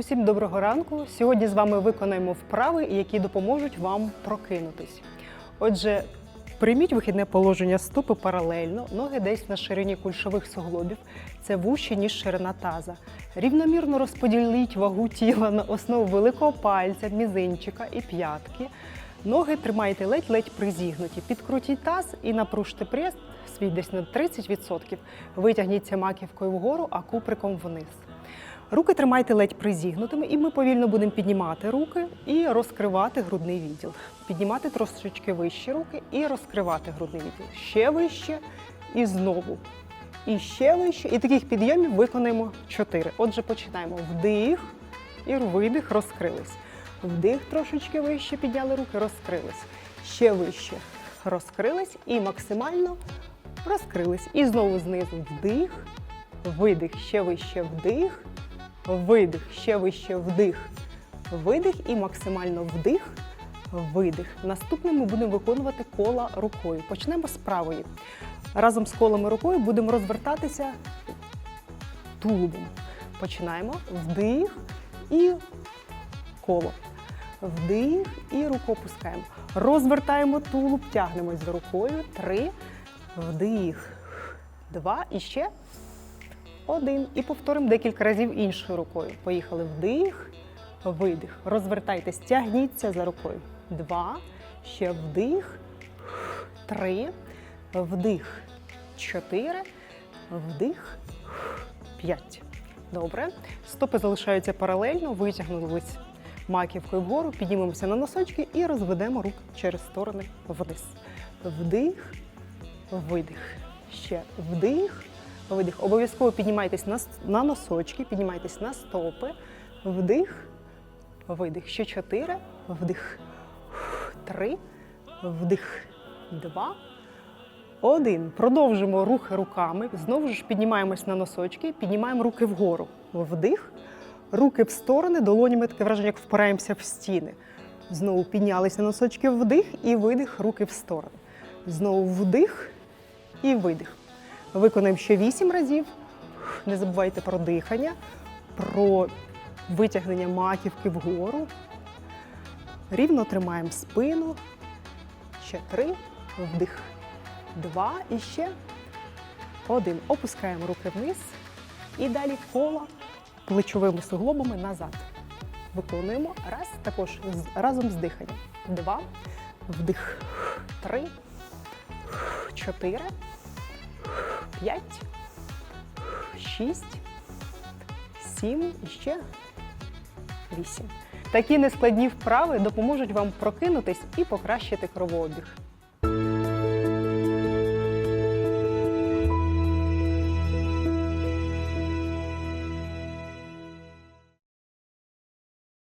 Усім доброго ранку. Сьогодні з вами виконаємо вправи, які допоможуть вам прокинутись. Отже, прийміть вихідне положення стопи паралельно, ноги десь на ширині кульшових суглобів. Це вужче, ніж ширина таза. Рівномірно розподіліть вагу тіла на основу великого пальця, мізинчика і п'ятки. Ноги тримайте ледь-ледь призігнуті. Підкрутіть таз і напружте прес свій десь на 30%. Витягніться маківкою вгору, а куприком вниз. Руки тримайте ледь призігнутими, і ми повільно будемо піднімати руки і розкривати грудний відділ. Піднімати трошечки вище руки і розкривати грудний відділ. Ще вище і знову. І ще вище. І таких підйомів виконаємо 4. Отже, починаємо. Вдих і видих, розкрились. Вдих трошечки вище, підняли руки, розкрились. Ще вище розкрились і максимально розкрились. І знову знизу вдих, видих, ще вище вдих, видих, ще вище вдих, видих і максимально вдих, видих. Наступним ми будемо виконувати кола рукою. Почнемо з правої. Разом з колами рукою будемо розвертатися тулубом. Починаємо. Вдих і коло. Вдих і руку опускаємо. Розвертаємо тулуб, тягнемось за рукою. Три. Вдих. Два. І ще один. І повторимо декілька разів іншою рукою. Поїхали вдих, видих. Розвертайтесь, тягніться за рукою. Два. Ще вдих. Три. Вдих. Чотири. Вдих. П'ять. Добре. Стопи залишаються паралельно, витягнулись маківкою вгору, піднімемося на носочки і розведемо руки через сторони вниз. Вдих, видих. Ще вдих, видих. Обов'язково піднімайтесь на, на носочки, піднімайтесь на стопи. Вдих, видих. Ще чотири. Вдих. Три. Вдих. Два. Один. Продовжимо рухи руками. Знову ж піднімаємось на носочки, піднімаємо руки вгору. Вдих. Руки в сторони, долонями таке враження, як впираємося в стіни. Знову піднялися носочки вдих і видих, руки в сторони. Знову вдих і видих. Виконаємо ще вісім разів. Не забувайте про дихання, про витягнення маківки вгору. Рівно тримаємо спину. Ще три. Вдих. Два. І ще один. Опускаємо руки вниз. І далі коло плечовими суглобами назад. Виконуємо раз, також разом з диханням. Два. Вдих. Три. Чотири. П'ять. Шість. Сім. І ще вісім. Такі нескладні вправи допоможуть вам прокинутись і покращити кровообіг.